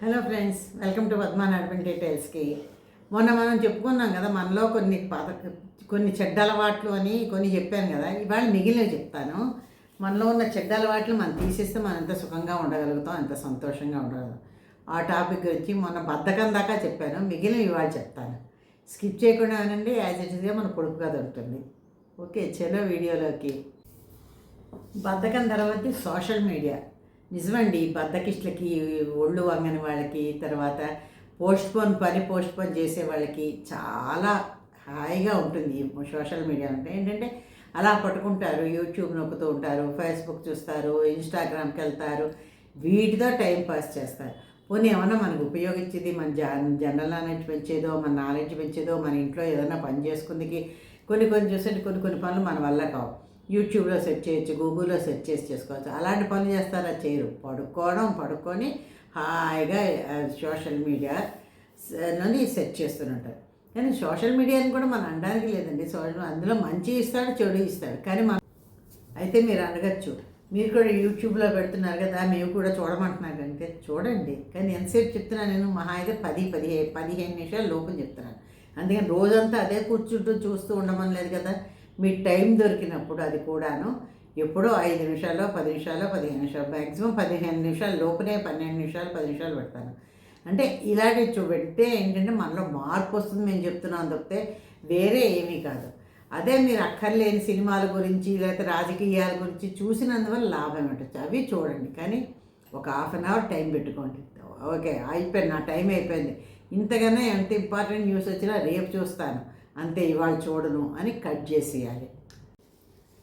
Hello friends welcome to Padma నడిపిన డీటెయిల్స్కి మొన్న మనం చెప్పుకున్నాం కదా మనలో కొన్ని పద కొన్ని చెడ్డ అలవాట్లు అని కొన్ని చెప్పాను కదా ఇవాళ మిగిలినవి చెప్తాను. మనలో ఉన్న చెడ్డ అలవాట్లు మనం తీసేస్తే మనం ఎంత సుఖంగా ఉండగలుగుతాం ఎంత సంతోషంగా ఉండగలుగుతాం. ఆ టాపిక్ గురించి మొన్న బద్ధకం దాకా చెప్పాను మిగిలిన ఇవాళ చెప్తాను. స్కిప్ చేయకుండా అనండి యాజ్ ఇట్ ఇస్గా మన పొడుపు కథ ఉంటుంది. ఓకే చలో వీడియోలోకి. బద్ధకం తర్వాత సోషల్ మీడియా నిజమండి బద్దకిస్టులకి ఒళ్ళు వంగని వాళ్ళకి తర్వాత పోస్ట్ పోన్ పని పోస్ట్ పోన్ చేసే వాళ్ళకి చాలా హాయిగా ఉంటుంది సోషల్ మీడియా అంటే. ఏంటంటే అలా పట్టుకుంటారు యూట్యూబ్ నొక్కుతూ ఉంటారు ఫేస్బుక్ చూస్తారు ఇన్స్టాగ్రామ్కి వెళ్తారు వీటితో టైం పాస్ చేస్తారు. పోనీ ఏమన్నా మనకు ఉపయోగించేది మన జనరల్ నాలెడ్జ్ పెంచేదో మన నాలెడ్జ్ పెంచేదో మన ఇంట్లో ఏదైనా పని చేసుకుందికి కొన్ని కొన్ని చూసే కొన్ని కొన్ని పనులు మన వల్ల కావు. యూట్యూబ్లో సెర్చ్ చేయొచ్చు గూగుల్లో సెర్చ్ చేసి చేసుకోవచ్చు. అలాంటి పనులు చేస్తారా? చేయరు. పడుకోవడం పడుకొని హాయిగా సోషల్ మీడియా నుండి సెర్చ్ చేస్తుంటారు. కానీ సోషల్ మీడియాని కూడా మనం అనడానికి లేదండి. సోషల్ అందులో మంచి ఇస్తాడు చెడు ఇస్తాడు. కానీ మనం అయితే మీరు అడగచ్చు మీరు కూడా యూట్యూబ్లో పెడుతున్నారు కదా మేము కూడా చూడమంటున్నారు అంటే చూడండి. కానీ ఎంతసేపు చెప్తున్నాను నేను మహా అయితే పది పదిహే పదిహేను నిమిషాలు లోపల చెప్తున్నాను. అందుకని రోజంతా అదే కూర్చుంటూ చూస్తూ ఉండమని లేదు కదా. మీకు టైం దొరికినప్పుడు అది కూడాను. ఎప్పుడో ఐదు నిమిషాలు పది నిమిషాలు పదిహేను నిమిషాలు మ్యాక్సిమం పదిహేను నిమిషాలు లోపలే పన్నెండు నిమిషాలు పది నిమిషాలు పెడతాను. అంటే ఇలాగే చూ పెడితే ఏంటంటే మనలో మార్పు వస్తుంది మేము చెప్తున్నాం తప్పితే వేరే ఏమీ కాదు. అదే మీరు అక్కర్లేని సినిమాల గురించి లేకపోతే రాజకీయాల గురించి చూసినందువల్ల లాభం ఉంటుంది అవి చూడండి. కానీ ఒక హాఫ్ అన్ అవర్ టైం పెట్టుకోండి. ఓకే అయిపోయింది నా టైం అయిపోయింది. ఇంతకన్నా ఎంత ఇంపార్టెంట్ న్యూస్ వచ్చినా రేపు చూస్తాను. అంతే ఇవాళ చూడను అని కట్ చేసేయాలి.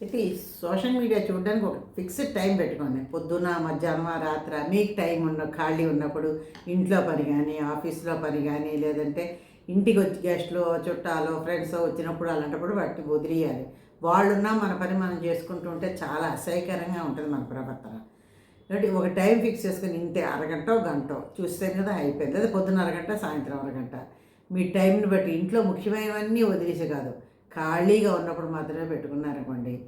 అయితే ఈ సోషల్ మీడియా చూడడానికి ఒక ఫిక్స్డ్ టైం పెట్టుకోండి. పొద్దున మధ్యాహ్నం రాత్ర మీకు టైం ఉన్న ఖాళీ ఉన్నప్పుడు ఇంట్లో పని కానీ ఆఫీస్లో పని కానీ లేదంటే ఇంటికి వచ్చి గెస్ట్లు చుట్టాలు ఫ్రెండ్స్ వచ్చినప్పుడు అలాంటప్పుడు వాటిని వదిలేయాలి. వాళ్ళున్నా మన పని మనం చేసుకుంటూ ఉంటే చాలా అసహ్యకరంగా ఉంటుంది మన ప్రవర్తన. కాబట్టి ఒక టైం ఫిక్స్ చేసుకుని ఇంతే అరగంట గంట చూస్తే కదా అయిపోయింది. అదే పొద్దున్న అరగంట సాయంత్రం అరగంట. మీ టైంని బట్టి ఇంట్లో ముఖ్యమైనవన్నీ వదిలేసే కాదు. ఖాళీగా ఉన్నప్పుడు మాత్రమే పెట్టుకున్నారనుకోండి.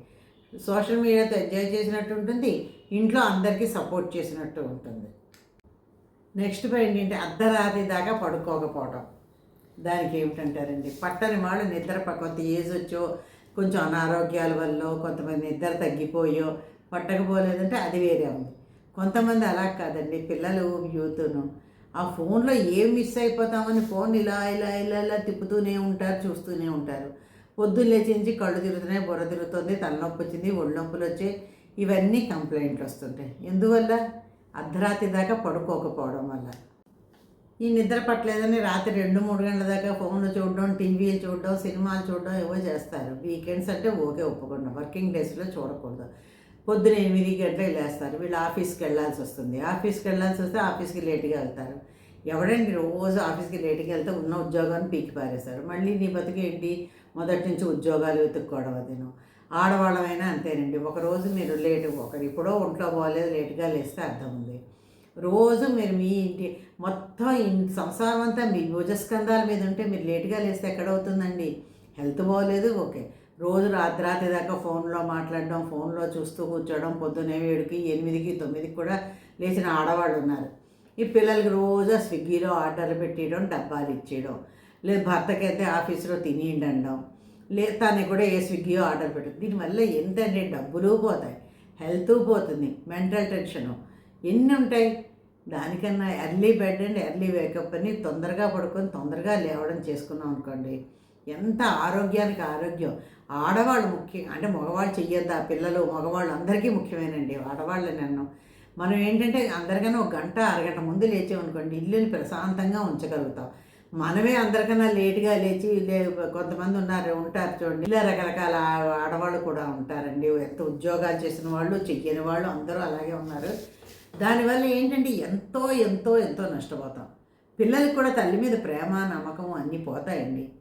సోషల్ మీడియాతో ఎంజాయ్ చేసినట్టు ఉంటుంది ఇంట్లో అందరికీ సపోర్ట్ చేసినట్టు ఉంటుంది. నెక్స్ట్ పాయింట్ ఏంటి? అర్ధరాత్రి దాకా పడుకోకపోవడం దానికి ఏమిటంటారండి? పట్టని వాళ్ళు నిద్ర కొంత ఏజ్ వచ్చో కొంచెం అనారోగ్యాల వల్ల కొంతమంది నిద్ర తగ్గిపోయో పట్టకపోలేదంటే అది వేరే ఉంది. కొంతమంది అలా కాదండి. పిల్లలు యూత్ను ఆ ఫోన్లో ఏం మిస్ అయిపోతామని ఫోన్ ఇలా ఇలా ఇలా ఇలా తిప్పుతూనే ఉంటారు చూస్తూనే ఉంటారు. పొద్దున్న లేచించి కళ్ళు తిరుగుతున్నాయి బుర్ర తిరుగుతుంది తలనొప్పి వచ్చింది ఒళ్ళు నొప్పులు వచ్చాయి. ఇవన్నీ కంప్లైంట్లు వస్తుంటాయి. ఎందువల్ల? అర్ధరాత్రి దాకా పడుకోకపోవడం వల్ల. ఈ నిద్ర పట్టలేదని రాత్రి రెండు మూడు గంటల దాకా ఫోన్లు చూడడం టీవీలు చూడడం సినిమాలు చూడడం ఏవో చేస్తారు. వీకెండ్స్ అంటే ఓకే ఒప్పుకుండా వర్కింగ్ డేస్లో చూడకూడదు. పొద్దున ఎనిమిది గంటలకు లేస్తారు. వీళ్ళు ఆఫీస్కి వెళ్ళాల్సి వస్తుంది. ఆఫీస్కి వెళ్ళాల్సి వస్తే ఆఫీస్కి లేట్గా వెళ్తారు. ఎవడండి రోజు ఆఫీస్కి లేట్కి వెళ్తే ఉన్న ఉద్యోగాన్ని పీకి పారేస్తారు మళ్ళీ నీ బతికేంటి మొదటి నుంచి ఉద్యోగాలు వెతుక్కోవడం అదేను. ఆడవాళ్ళమైనా అంతేనండి. ఒక రోజు మీరు లేటు ఒకరు ఇప్పుడో ఒంట్లో పోలేదు లేటుగా లేస్తే అర్థం ఉంది. రోజు మీరు మీ ఇంటి మొత్తం ఇన్- సంసారం అంతా మీ భుజస్కంధాల మీద ఉంటే మీరు లేటుగా లేస్తే ఎక్కడవుతుందండి? హెల్త్ బాగోలేదు ఓకే. రోజు రాత్రి దాకా ఫోన్లో మాట్లాడడం ఫోన్లో చూస్తూ కూర్చోవడం పొద్దున్నే ఏడుకి ఎనిమిదికి తొమ్మిదికి కూడా లేచిన ఆడవాళ్ళు ఉన్నారు. ఈ పిల్లలకి రోజు స్విగ్గీలో ఆర్డర్లు పెట్టేయడం డబ్బాలు ఇచ్చేయడం లేదు భర్తకైతే ఆఫీసులో తినేయండి అనడం లే తనకి కూడా ఏ స్విగ్గీయో ఆర్డర్ పెట్టదు దీనివల్ల ఎంతంటే డబ్బులు పోతాయి హెల్త్ పోతుంది మెంటల్ టెన్షను ఎన్ని ఉంటాయి? దానికన్నా early bed and early wake up అని తొందరగా పడుకొని తొందరగా లేవడం చేసుకున్నాం అనుకోండి ఎంత ఆరోగ్యానికి ఆరోగ్యం. ఆడవాళ్ళు ముఖ్యం అంటే మగవాళ్ళు చెయ్యొద్దా పిల్లలు మగవాళ్ళు అందరికీ ముఖ్యమేనండి ఆడవాళ్ళు నన్ను. మనం ఏంటంటే అందరికన్నా ఒక గంట అరగంట ముందు లేచామనుకోండి ఇల్లుని ప్రశాంతంగా ఉంచగలుగుతాం. మనమే అందరికన్నా లేటుగా లేచి లే కొంతమంది ఉన్నారు ఉంటారు చూడండి. ఇలా రకరకాల ఆడవాళ్ళు కూడా ఉంటారండి. ఎంత ఉద్యోగాలు చేసిన వాళ్ళు చెయ్యని వాళ్ళు అందరూ అలాగే ఉన్నారు. దానివల్ల ఏంటంటే ఎంతో ఎంతో ఎంతో నష్టపోతాం. పిల్లలకి కూడా తల్లి మీద ప్రేమ నమ్మకం అన్నీ పోతాయండి.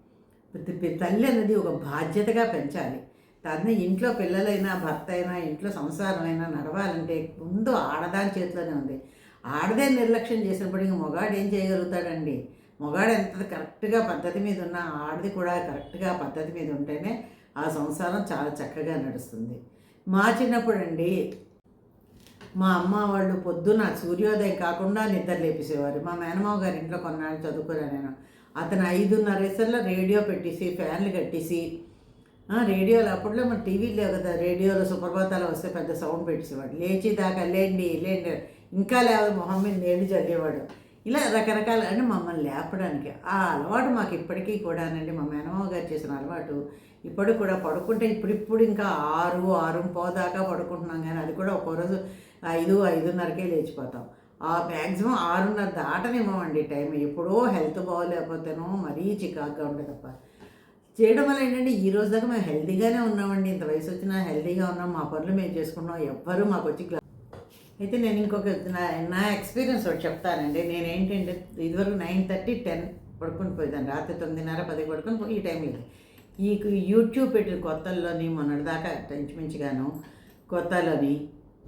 తల్లి అనేది ఒక బాధ్యతగా పెంచాలి. తన ఇంట్లో పిల్లలైనా భర్త అయినా ఇంట్లో సంసారమైనా నడవాలంటే ముందు ఆడదాని చేతిలోనే ఉంది. ఆడదే నిర్లక్ష్యం చేసినప్పుడు ఇంక మొగాడు ఏం చేయగలుగుతాడండి? మొగాడు ఎంత కరెక్ట్గా పద్ధతి మీద ఉన్నా ఆడది కూడా కరెక్ట్గా పద్ధతి మీద ఉంటేనే ఆ సంసారం చాలా చక్కగా నడుస్తుంది. మా చిన్నప్పుడు అండి మా అమ్మ వాళ్ళు పొద్దున సూర్యోదయం కాకుండా నిద్ర లేపేసేవారు. మా మేనమావ గారి ఇంట్లో కొన్నాళ్ళు చదువుకోరా నేను. అతను ఐదున్నర వేసల్లో రేడియో పెట్టేసి ఫ్యాన్లు కట్టేసి రేడియోలు రేడియోలో అప్పట్లో మన టీవీలు లేవు కదా రేడియోలో సుప్రభాతాలు వస్తే పెద్ద సౌండ్ పెట్టేసేవాడు. లేచి దాకా లేండి లేండి ఇంకా లేవ మొహం మీద నీళ్ళు చల్లేవాడు. ఇలా రకరకాల అంటే మమ్మల్ని లేపడానికి. ఆ అలవాటు మాకు ఇప్పటికీ కూడానండి మా మేనమావ గారు చేసిన అలవాటు. ఇప్పటికి కూడా పడుకుంటే ఇప్పుడిప్పుడు ఇంకా ఆరు ఆరు పోదాకా పడుకుంటున్నాం కానీ అది కూడా ఒక్కో రోజు ఐదు ఐదున్నరకే లేచిపోతాం. మ్యాక్సిమం ఆరున్నర దాటనివ్వమండి టైం ఎప్పుడో హెల్త్ బాగోలేకపోతేనో మరీ చికాకుగా ఉండే తప్ప. చేయడం వల్ల ఏంటంటే ఈ రోజు దాకా మేము హెల్తీగానే ఉన్నామండి. ఇంత వయసు వచ్చినా హెల్తీగా ఉన్నాం. మా పనులు మేము చేసుకున్నాం ఎవ్వరూ మాకు వచ్చి అయితే నేను ఇంకొక నా నా ఎక్స్పీరియన్స్ ఒకటి చెప్తానండి. నేను ఏంటంటే ఇదివరకు నైన్ థర్టీ టెన్ పడుకుని పోయేదాన్ని. రాత్రి తొమ్మిదిన్నర పది పడుకుని పోయి ఈ టైంలో ఈ యూట్యూబ్ పెట్టిన కొత్తల్లోని మొన్నటిదాకా ఇంచుమించుగాను కొత్తలోని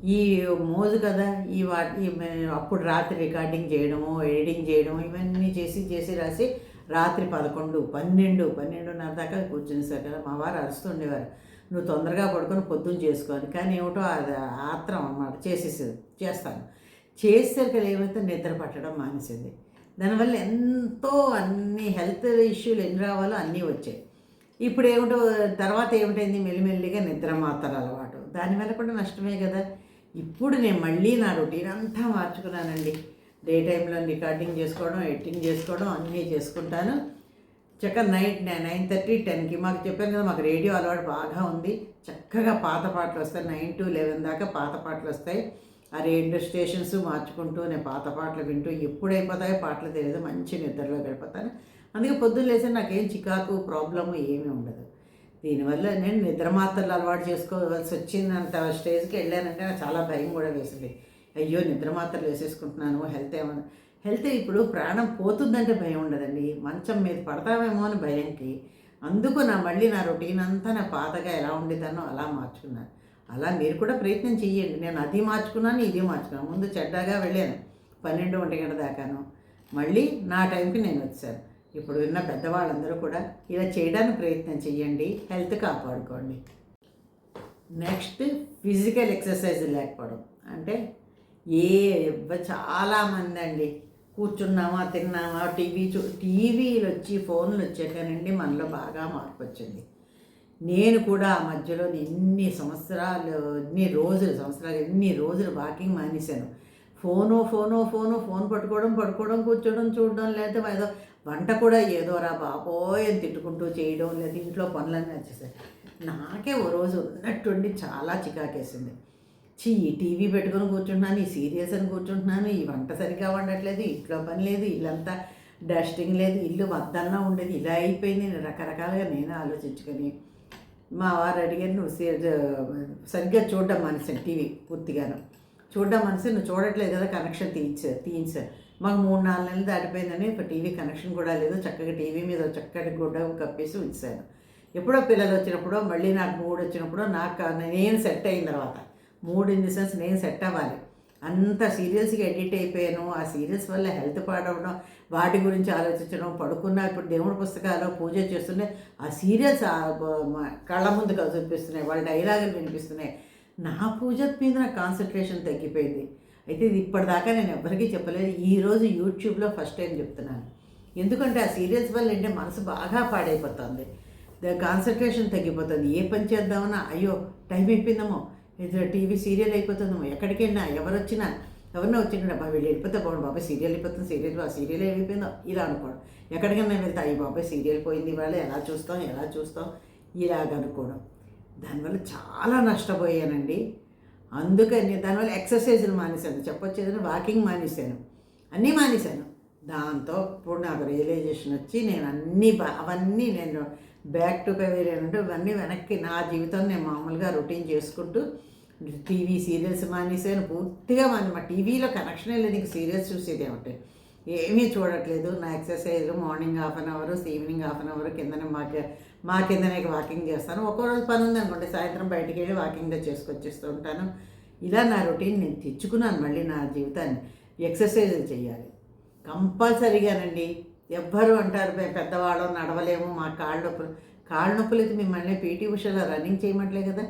ఈ మోజు కదా ఈ వాటి అప్పుడు రాత్రి రికార్డింగ్ చేయడము ఎడిటింగ్ చేయడము ఇవన్నీ చేసి చేసి రాసి రాత్రి పదకొండు పన్నెండు పన్నెండున్నర దాకా కూర్చునేసారు కదా మా వారు అరుస్తుండేవారు నువ్వు తొందరగా పడుకొని పొద్దున్న చేసుకోని కానీ ఏమిటో అది ఆత్రం అన్నమాట. చేసేసేది చేస్తాను. చేసేసరికి ఏమైతే నిద్ర పట్టడం మానేసింది. దానివల్ల ఎంతో అన్ని హెల్త్ ఇష్యూలు ఎన్ని రావాలో అన్నీ వచ్చాయి. ఇప్పుడు ఏమిటో తర్వాత ఏమిటైంది? మెల్లిమెల్లిగా నిద్ర మాత్రం అలవాటు. దానివల్ల కూడా నష్టమే కదా. ఇప్పుడు నేను మళ్ళీ నా రొటీన్ అంతా మార్చుకున్నానండి. డే టైంలో రికార్డింగ్ చేసుకోవడం ఎడిటింగ్ చేసుకోవడం అన్నీ చేసుకుంటాను. చక్కగా నైట్ నైన్ థర్టీ టెన్కి మాకు చెప్పాను కదా మాకు రేడియో అలవాటు బాగా ఉంది. చక్కగా పాత పాటలు వస్తాయి. నైన్ టు లెవెన్ దాకా పాత పాటలు వస్తాయి. ఆ రేడియో స్టేషన్స్ మార్చుకుంటూ నేను పాత పాటలు వింటూ ఎప్పుడైపోతాయో పాటలు తెలియదు. మంచి నిద్రలో గడిపోతాను. అందుకే పొద్దున్న లేచి నాకేం చికాకు ప్రాబ్లము ఏమీ ఉండదు. దీనివల్ల నేను నిద్ర మాత్రలు అలవాటు చేసుకోవాల్సి వచ్చిందంత స్టేజ్కి వెళ్ళానంటే నాకు చాలా భయం కూడా వేసింది. అయ్యో నిద్ర మాత్రలు వేసేసుకుంటున్నాను హెల్త్ ఏమన్నా హెల్త్ ఇప్పుడు ప్రాణం పోతుందంటే భయం ఉండదండి. మంచం మీద పడతామేమో అని భయంకి అందుకు నా మళ్ళీ నా రొటీన్ అంతా నా పాతగా ఎలా ఉండేదానో అలా మార్చుకున్నాను. అలా మీరు కూడా ప్రయత్నం చెయ్యండి. నేను అది మార్చుకున్నాను ఇది మార్చుకున్నాను. ముందు చెడ్డగా వెళ్ళాను. పన్నెండు ఒంటి గంట దాకాను. మళ్ళీ నా టైంకి నేను వచ్చాను. ఇప్పుడు విన్న పెద్దవాళ్ళందరూ కూడా ఇలా చేయడానికి ప్రయత్నం చేయండి హెల్త్ కాపాడుకోండి. నెక్స్ట్ ఫిజికల్ ఎక్సర్సైజ్ లేకపోవడం. అంటే ఏ ఎవ్వ- చాలామంది అండి కూర్చున్నామా తిన్నామా టీవీ చూ టీవీలు వచ్చి ఫోన్లు వచ్చాకనండి మనలో బాగా మార్పు వచ్చింది. నేను కూడా ఆ మధ్యలో ఎన్ని సంవత్సరాలు ఎన్ని రోజులు సంవత్సరాలు ఎన్ని రోజులు వాకింగ్ మానేశాను. ఫోను ఫోను ఫోను ఫోన్ పట్టుకోవడం పడుకోవడం కూర్చోవడం చూడడం లేదా ఏదో వంట కూడా ఏదో రా బాబోయ్ అని తిట్టుకుంటూ చేయడం లేదా ఇంట్లో పనులన్నీ వచ్చేసాయి. నాకే ఓ రోజు ఉన్నట్టుండి చాలా చికాకేసింది. చీ ఈ టీవీ పెట్టుకొని కూర్చుంటున్నాను ఈ సీరియల్స్ అని కూర్చుంటున్నాను ఈ వంట సరిగ్గా వండట్లేదు ఇంట్లో పని లేదు ఇల్లంతా డస్టింగ్ లేదు ఇల్లు వద్దన్నా ఉండేది ఇలా అయిపోయింది నేను రకరకాలుగా నేను ఆలోచించుకొని మా వారు అడిగారు నువ్వు సీ- సరిగ్గా చూడడం మనసు టీవీ పూర్తిగాను. చూడడం మనసు నువ్వు చూడట్లేదు కదా కనెక్షన్ తీయించు తీయించు. మాకు మూడు నాలుగు నెలలు దాటిపోయిందని ఒక టీవీ కనెక్షన్ కూడా లేదు. చక్కగా టీవీ మీద చక్కటి గుడ్డ కప్పేసి ఉంచాను ఎప్పుడో పిల్లలు వచ్చినప్పుడో మళ్ళీ నాకు మూడు వచ్చినప్పుడో నాకు నేను సెట్ అయిన తర్వాత మూడు ఇన్ ది సెన్స్ నేను సెట్ అవ్వాలి. అంత సీరియల్స్కి ఎడిట్ అయిపోయాను. ఆ సీరియల్స్ వల్ల హెల్త్ పాడవడం వాటి గురించి ఆలోచించడం పడుకున్న ఇప్పుడు దేవుడి పుస్తకాలు పూజ చేస్తుంటే ఆ సీరియల్స్ కళ్ళ ముందుగా చూపిస్తున్నాయి వాళ్ళ డైలాగులు వినిపిస్తున్నాయి. నా పూజ మీద నా కాన్సన్ట్రేషన్ తగ్గిపోయింది. అయితే ఇది ఇప్పటిదాకా నేను ఎవరికీ చెప్పలేదు. ఈరోజు యూట్యూబ్లో ఫస్ట్ టైం చెప్తున్నాను. ఎందుకంటే ఆ సీరియల్స్ వల్ల ఏంటంటే మనసు బాగా పాడైపోతుంది. కాన్సన్ట్రేషన్ తగ్గిపోతుంది. ఏ పని చేద్దామన్నా అయ్యో టైం అయిపోయిందేమో ఇది టీవీ సీరియల్ అయిపోతుందేమో ఎక్కడికి వెళ్ళినా ఎవరు వచ్చినా ఎవరినో వచ్చిండే బాబా వీళ్ళు వెళ్ళిపోతే బాబు బాబాయ్ సీరియల్ అయిపోతుంది సీరియల్ ఆ సీరియల్ ఏమైపోయిందో ఇలా అనుకోవడం. ఎక్కడికైనా వెళ్తా ఈ బాబాయ్ సీరియల్ పోయింది వాళ్ళు ఎలా చూస్తాం ఎలా చూస్తాం ఇలాగ అనుకోవడం. దానివల్ల చాలా నష్టపోయానండి. అందుకని దానివల్ల ఎక్సర్సైజ్లు మానేశాను. చెప్పొచ్చేదని వాకింగ్ మానేశాను. అన్నీ మానేశాను. దాంతో ఇప్పుడు నాకు రియలైజేషన్ వచ్చి నేను అన్నీ అవన్నీ నేను బ్యాక్ టు పెవేరియన్ అంటే ఇవన్నీ వెనక్కి నా జీవితం నేను మామూలుగా రొటీన్ చేసుకుంటూ టీవీ సీరియల్స్ మానేసాను పూర్తిగా మాని మా టీవీలో కనెక్షనే లేదు. ఇంక సీరియల్స్ చూసేది ఏమంటే? ఏమీ చూడట్లేదు. నా exercise morning half an hour evening half an hour కిందనే మాకే మా కిందనే వాకింగ్ చేస్తాను. ఒక్కో రోజు పని ఉంది అనుకోండి సాయంత్రం బయటికి వెళ్ళి వాకింగ్గా చేసుకొచ్చేస్తూ ఉంటాను. ఇలా నా రొటీన్ నేను తెచ్చుకున్నాను మళ్ళీ నా జీవితాన్ని. ఎక్సర్సైజులు చేయాలి. కంపల్సరీగానండి ఎవ్వరు అంటారు మేము పెద్దవాళ్ళం నడవలేము మా కాళ్ళ నొప్పులు. కాళ్ళ నొప్పులు అయితే మిమ్మల్ని పీటీ ఉషలో రన్నింగ్ చేయమంటలే కదా.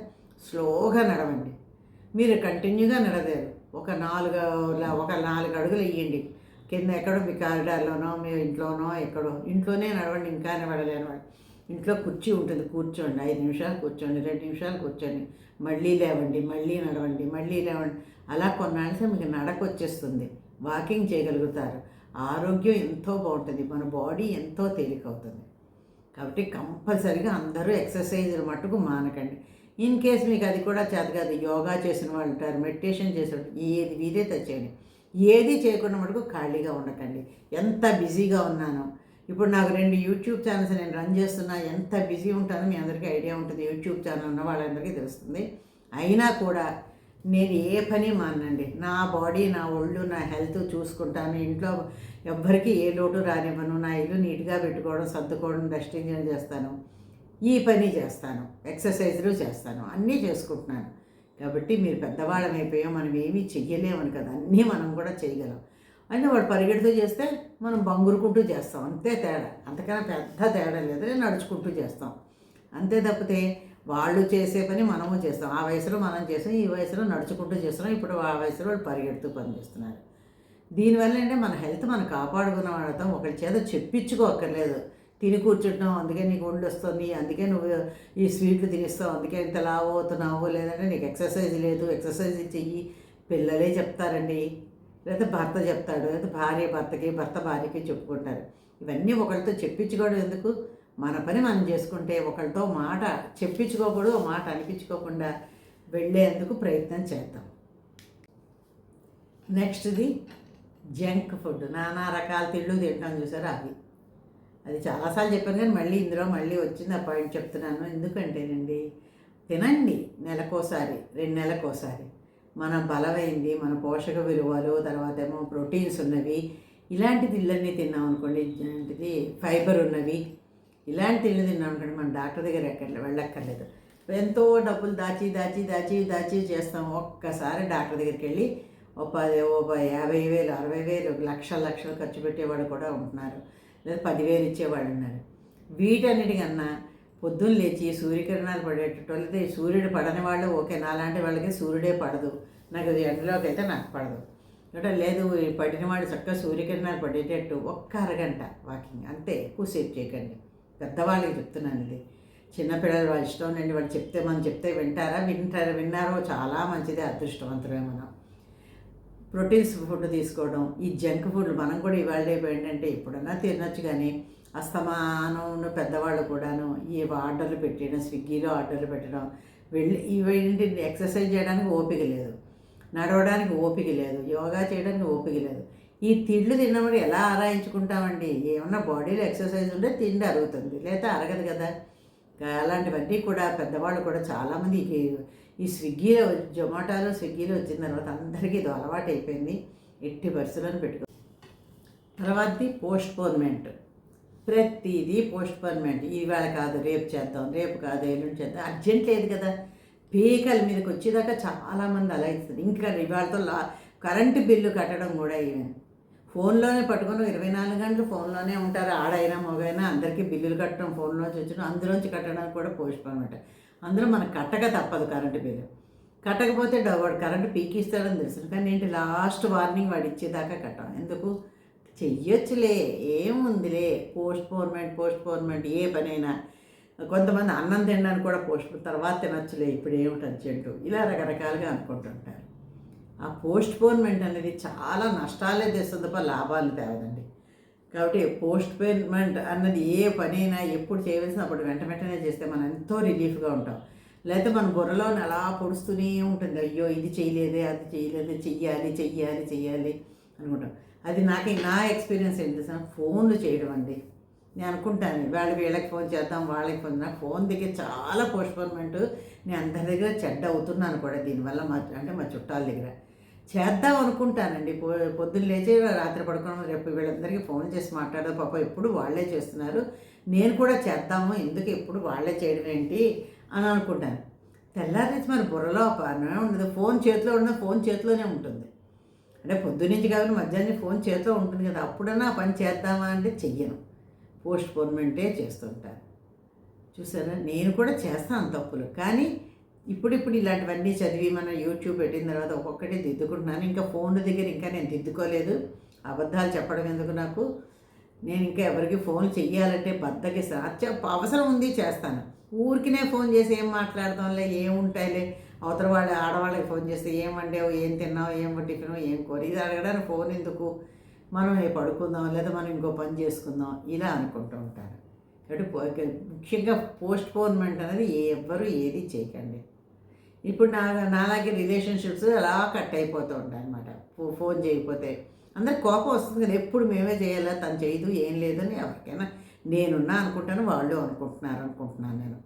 స్లోగా నడవండి. మీరు కంటిన్యూగా నడలేరు. ఒక నాలుగు ఒక నాలుగు అడుగులు వేయండి. కింద ఎక్కడో మీ కారిడార్లోనో మీ ఇంట్లోనో ఎక్కడో. ఇంట్లోనే నడవండి ఇంకా నడవలేని వాళ్ళు ఇంట్లో కుర్చీ ఉంటుంది కూర్చోండి. ఐదు నిమిషాలు కూర్చోండి రెండు నిమిషాలు కూర్చోండి. మళ్ళీ లేవండి మళ్ళీ నడవండి మళ్ళీ లేవండి. అలా కొన్నాళ్ళకి మీకు నడక వచ్చేస్తుంది వాకింగ్ చేయగలుగుతారు. ఆరోగ్యం ఎంతో బాగుంటుంది. మన బాడీ ఎంతో తేలికవుతుంది. కాబట్టి కంపల్సరిగా అందరూ ఎక్సర్సైజ్ మట్టుకు మానకండి. ఇన్ కేస్ మీకు అది కూడా చేత కాదు యోగా చేసిన వాళ్ళు ఉంటారు మెడిటేషన్ చేసిన ఏది వీరే తెచ్చేయండి ఏది చేయకుండా మటుకు ఖాళీగా ఉండకండి. ఎంత బిజీగా ఉన్నాను. ఇప్పుడు నాకు రెండు యూట్యూబ్ ఛానల్స్ నేను రన్ చేస్తున్నా ఎంత బిజీ ఉంటానో మీ అందరికీ ఐడియా ఉంటుంది. యూట్యూబ్ ఛానల్ ఉన్న వాళ్ళందరికీ తెలుస్తుంది. అయినా కూడా నేను ఏ పని మానండి నా బాడీ నా ఒళ్ళు నా హెల్త్ చూసుకుంటాను. ఇంట్లో ఎవ్వరికీ ఏ లోటు రానివ్వను. నా ఇల్లు నీట్గా పెట్టుకోవడం సర్దుకోవడం డస్టింగ్ చేస్తాను. ఈ పని చేస్తాను. ఎక్సర్సైజులు చేస్తాను. అన్నీ చేసుకుంటున్నాను. కాబట్టి మీరు పెద్దవాళ్ళం అయిపోయాం మనం ఏమీ చెయ్యలేమని కదా అన్నీ మనం కూడా చేయగలం అంటే వాడు పరిగెడుతూ చేస్తే మనం బంగురుకుంటూ చేస్తాం అంతే తేడా. అంతకన్నా పెద్ద తేడా లేదు నడుచుకుంటూ చేస్తాం. అంతే తప్పితే వాళ్ళు చేసే పని మనము చేస్తాం. ఆ వయసులో మనం చేస్తాం ఈ వయసులో నడుచుకుంటూ చేస్తున్నాం ఇప్పుడు ఆ వయసులో వాళ్ళు పరిగెడుతూ పని చేస్తున్నారు. దీనివల్ల అంటే మన హెల్త్ మనం కాపాడుకున్న వాడతాం ఒకరి చేత చెప్పించుకోక్కర్లేదు. తిని కూర్చుంటున్నావు అందుకే నీకు ఒళ్ళు వస్తుంది అందుకే నువ్వు ఈ స్వీట్లు తినిస్తావు అందుకే ఇంత లావు అవుతున్నావు లేదంటే నీకు ఎక్సర్సైజ్ లేదు ఎక్సర్సైజ్ చెయ్యి. పిల్లలే చెప్తారండి. లేదా భర్త చెప్తాడు లేదా భార్య భర్తకి భర్త భార్యకి చెప్పుకుంటారు. ఇవన్నీ ఒకరితో చెప్పించుకోవడం ఎందుకు? మన పని మనం చేసుకుంటే ఒకరితో మాట చెప్పించుకోకూడదు మాట అనిపించుకోకుండా వెళ్ళేందుకు ప్రయత్నం చేద్దాం. నెక్స్ట్ది జంక్ ఫుడ్. నానా రకాల తిళ్ళు తింటాం చూసారా అవి. అది చాలాసార్లు చెప్పాను కానీ మళ్ళీ ఇందులో మళ్ళీ వచ్చింది ఆ పాయింట్ చెప్తున్నాను. ఎందుకంటేనండి తినండి నెలకోసారి రెండు నెలకోసారి మన బలమైంది మన పోషక విలువలు తర్వాత ఏమో ప్రోటీన్స్ ఉన్నవి ఇలాంటి తిళ్ళన్నీ తిన్నాం అనుకోండి ఇలాంటిది ఫైబర్ ఉన్నవి ఇలాంటి తిళ్ళు తిన్నాం అనుకోండి మన డాక్టర్ దగ్గర ఎక్కడ వెళ్ళక్కర్లేదు. ఎంతో డబ్బులు దాచి దాచి దాచి దాచి చేస్తాం. ఒక్కసారి డాక్టర్ దగ్గరికి వెళ్ళి ఓ పది ఓ ప- యాభై వేలు అరవై వేలు లక్షల లక్షలు ఖర్చు పెట్టేవాడు కూడా ఉంటున్నారు. లేదా పదివేలు ఇచ్చేవాళ్ళు ఉన్నారు. వీటన్నిటికన్నా పొద్దున్న లేచి సూర్యకిరణాలు పడేటట్టు సూర్యుడు పడని వాళ్ళు ఓకే నాలాంటి వాళ్ళకి సూర్యుడే పడదు. నాకు అది ఎండలోకి అయితే నాకు పడదు. అంటే లేదు పడిన వాళ్ళు చక్కగా సూర్యకిరణాలు పడేటట్టు ఒక్క అరగంట వాకింగ్ అంతే ఎక్కువసేపు చేయకండి. పెద్దవాళ్ళకి చెప్తున్నాను ఇది చిన్నపిల్లలు వాళ్ళ ఇష్టం నుండి వాళ్ళు చెప్తే మనం చెప్తే వింటారా వింటారా విన్నారో చాలా మంచిది అదృష్టవంతులే మనం. ప్రోటీన్స్ ఫుడ్ తీసుకోవడం ఈ జంక్ ఫుడ్ మనం కూడా ఇవాళ రేపు ఏంటంటే ఎప్పుడన్నా తినొచ్చు కానీ అస్తమానం ఉన్న పెద్దవాళ్ళు కూడాను ఈ ఆర్డర్లు పెట్టడం స్విగ్గీలో ఆర్డర్లు పెట్టడం వెళ్ళి ఇవేంటి ఎక్సర్సైజ్ చేయడానికి ఓపిక లేదు. నడవడానికి ఓపిక లేదు. యోగా చేయడానికి ఓపిక లేదు. ఈ తిండ్లు తిన్నప్పుడు ఎలా ఆరాయించుకుంటామండి? ఏమన్నా బాడీలో ఎక్సర్సైజ్ ఉంటే తిండి అరుగుతుంది లేదా అరగదు కదా. అలాంటివన్నీ కూడా పెద్దవాళ్ళు కూడా చాలామంది ఈ- స్విగ్గీలో జొమాటోలో స్విగ్గీలో వచ్చిన తర్వాత అందరికీ ఇది అలవాటు అయిపోయింది. ఎట్టి పరిస్థితులను పెట్టుకో. తర్వాతది పోస్ట్ పోన్మెంట్ ప్రతిదీ పోస్ట్ పోన్మెంట్ ఇవాళ కాదు రేపు చేద్దాం రేపు కాదు ఎల్లుండి చేద్దాం. అర్జెంట్ లేదు కదా. పీకల మీదకి వచ్చేదాకా చాలామంది అలా ఇస్తుంది ఇంకా ఇవాళతో లా కరెంటు బిల్లు కట్టడం కూడా ఈవెన్ ఫోన్లోనే పట్టుకొని ఇరవై నాలుగు గంటలు ఫోన్లోనే ఉంటారు. ఆడైనా మగైనా అందరికీ బిల్లులు కట్టడం ఫోన్లోంచి వచ్చిన అందులోంచి కట్టడానికి కూడా పోస్ట్ పోన్మెంట్ అందులో మనకు కట్టక తప్పదు కరెంటు బిల్లు. కట్టకపోతే వాడు కరెంటు పీకిస్తాడని తెలుసు. కానీ ఏంటి లాస్ట్ వార్నింగ్ వాడు ఇచ్చేదాకా కట్టాం. ఎందుకు? చెయ్యొచ్చులే ఏముందిలే. పోస్ట్ పోన్మెంట్ పోస్ట్ పోన్మెంట్ ఏ పనైనా. కొంతమంది అన్నం తినడానికి కూడా పోస్ట్ తర్వాత తినొచ్చులే ఇప్పుడు ఏమిటి అర్జెంటు? ఇలా రకరకాలుగా అనుకుంటుంటారు. ఆ పోస్ట్ పోన్మెంట్ అనేది చాలా నష్టాలే తెస్తుంది తప్ప లాభాలు తేవదండి. కాబట్టి పోస్ట్ పేమెంట్ అన్నది ఏ పనైనా ఎప్పుడు చేయవలసిన అప్పుడు వెంట వెంటనే చేస్తే మనం ఎంతో రిలీఫ్గా ఉంటాం. లేకపోతే మన బుర్రలో అలా పొడుస్తూనే ఉంటుంది. అయ్యో ఇది చేయలేదే అది చేయలేదే చెయ్యాలి చెయ్యాలి చెయ్యాలి అనుకుంటాం. అది నాకు నా ఎక్స్పీరియన్స్ ఏంటి ఫోన్లు చేయడం అండి. నేను అనుకుంటాను వాళ్ళు వీళ్ళకి ఫోన్ చేద్దాం వాళ్ళకి ఫోన్ నాకు ఫోన్ దగ్గర చాలా పోస్ట్పోన్మెంట్ నేను అందరి దగ్గర చెడ్డ అవుతున్నాను కూడా దీనివల్ల మా అంటే మా చుట్టాల దగ్గర. చేద్దాం అనుకుంటానండి పొద్దున్న లేచి రాత్రి పడుకోవడం రేపు వీళ్ళందరికీ ఫోన్ చేసి మాట్లాడదు. పాప ఎప్పుడు వాళ్ళే చేస్తున్నారు. నేను కూడా చేద్దాము ఎందుకు ఎప్పుడు వాళ్ళే చేయడం ఏంటి అని అనుకుంటాను. తెల్లారి మరి బుర్రలో పనే ఉండదు. ఫోన్ చేతిలో ఉన్న ఫోన్ చేతిలోనే ఉంటుంది. అంటే పొద్దునుంచి కాదు మధ్యాహ్నం ఫోన్ చేతిలో ఉంటుంది కదా. అప్పుడన్నా పని చేద్దామా అంటే చెయ్యను. పోస్ట్ పోన్మెంటే చేస్తుంటాను. చూసారా? నేను కూడా చేస్తాను తప్పులు. కానీ ఇప్పుడిప్పుడు ఇలాంటివన్నీ చదివి మనం యూట్యూబ్ పెట్టిన తర్వాత ఒక్కొక్కటి దిద్దుకుంటున్నాను. ఇంకా ఫోన్ దగ్గర ఇంకా నేను దిద్దుకోలేదు. అబద్ధాలు చెప్పడం ఎందుకు నాకు? నేను ఇంకా ఎవరికి ఫోన్ చెయ్యాలంటే బద్దకి సాధ్య అవసరం ఉంది చేస్తాను. ఊరికినే ఫోన్ చేసి ఏం మాట్లాడదాంలే ఏముంటాయిలే అవతల వాళ్ళు ఆడవాళ్ళకి ఫోన్ చేస్తే ఏం వండావు ఏం తిన్నావు ఏం టిఫిన్ ఏం కూర? ఇది అడగడానికి ఫోన్ ఎందుకు? మనం ఏ పడుకుందాం లేదా మనం ఇంకో పని చేసుకుందాం? ఇలా అనుకుంటూ ఉంటారు కాబట్టి ముఖ్యంగా పోస్ట్ పోన్మెంట్ అనేది ఎవ్వరు ఏది చేయకండి. ఇప్పుడు నా నాలాగే రిలేషన్షిప్స్ అలా కట్ అయిపోతూ ఉంటాయి అనమాట ఫోన్ చేయకపోతే. అందరికి కోపం వస్తుంది కదా ఎప్పుడు మేమే చేయాలా? తను చేయదు ఏం లేదని ఎవరికైనా నేనున్నా అనుకుంటాను వాళ్ళు అనుకుంటున్నారు అనుకుంటున్నాను నేను.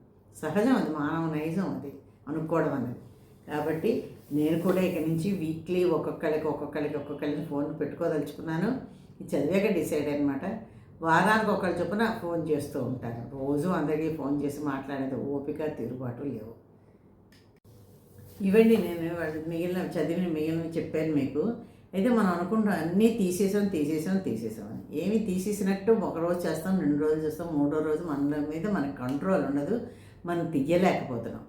సహజం అది మానవ నైజం అది అనుకోవడం అనేది. కాబట్టి నేను కూడా ఇక నుంచి వీక్లీ ఒక్కొక్కరికి ఒక్కొక్కరికి ఒక్కొక్కరికి ఫోన్ పెట్టుకోదలుచుకున్నాను. చదివాక డిసైడ్ అనమాట వారానికి ఒకళ్ళ చొప్పున ఫోన్ చేస్తూ ఉంటాను. రోజు అందరికీ ఫోన్ చేసి మాట్లాడేది ఓపిక తిరుగుబాటు లేవు. ఇవ్వండి నేను వాళ్ళు మిగిలిన చదివిన మిగిలిన చెప్పాను మీకు. అయితే మనం అనుకుంటాం అన్నీ తీసేసాం తీసేసాం తీసేసాం. అని ఏమి తీసేసినట్టు ఒక రోజు చేస్తాం రెండు రోజులు చేస్తాం మూడో రోజు మన మీద మనకు కంట్రోల్ ఉండదు మనం తీయలేకపోతున్నాం.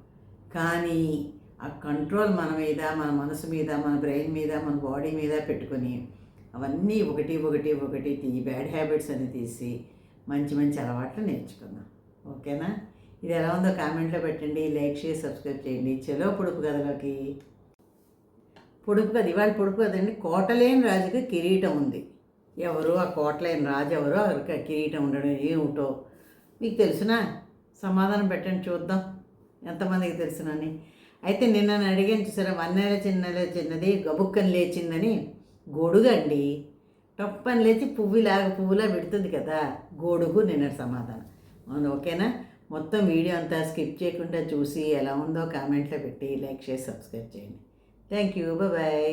కానీ ఆ కంట్రోల్ మన మీద మన మనసు మీద మన బ్రెయిన్ మీద మన బాడీ మీద పెట్టుకొని అవన్నీ ఒకటి ఒకటి ఒకటి తీ బ్యాడ్ హ్యాబిట్స్ అని తీసి మంచి మంచి అలవాట్లు నేర్చుకుందాం. ఓకేనా? ఇది ఎలా ఉందో కామెంట్లో పెట్టండి లైక్ చేసి సబ్స్క్రైబ్ చేయండి. చలో పొడుపు కథలోకి. పొడుపు కథ ఇవాళ పొడుపు కదండి కోటలేని రాజుకి కిరీటం ఉంది. ఎవరు? ఆ కోటలేని రాజు ఎవరు? ఎవరికి ఆ కిరీటం ఉండడం ఏమిటో మీకు తెలుసునా? సమాధానం పెట్టండి చూద్దాం. ఎంతమందికి తెలుసునని అయితే నిన్న నన్ను అడిగాను చూసారా వన్నెల చిన్నెల చిన్నది గబుక్కని లేచిందని. గొడుగండి. టప్పని లేచి పువ్వులాగా పువ్వులా పెడుతుంది కదా. గొడుగు నిన్న సమాధానం. అవును ఓకేనా? మొత్తం వీడియో అంతా స్కిప్ చేయకుండా చూసి ఎలా ఉందో కామెంట్లో పెట్టి లైక్ చేసి సబ్స్క్రైబ్ చేయండి. Thank you. బాయ్